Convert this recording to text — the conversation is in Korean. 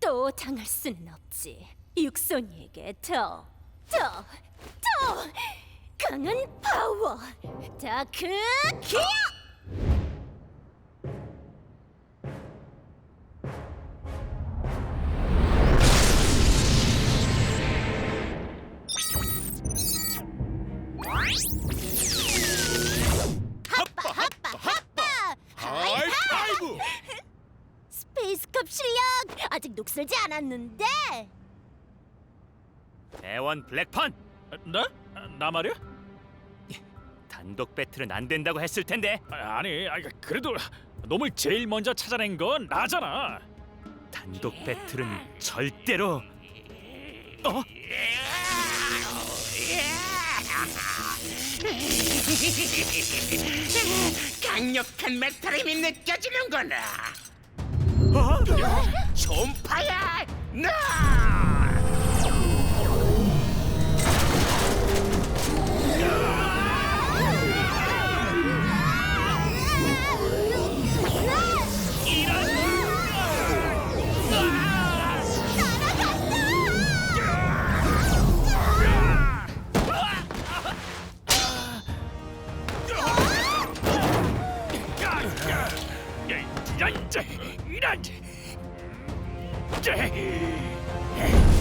또 당할 수는 없지. 육손이에게 더, 더, 더 강한 파워. 다크 기어! 스페이스컵 실력 아직 녹슬지 않았는데 대원 블랙펀 나? 나 말이야? 단독 배틀은 안 된다고 했을 텐데 아, 아니, 아, 그래도 놈을 제일 먼저 찾아낸 건 나잖아. 단독 배틀은 절대로 어? 강력한 메탈임이 느껴지는구나. 어? 이런. 제.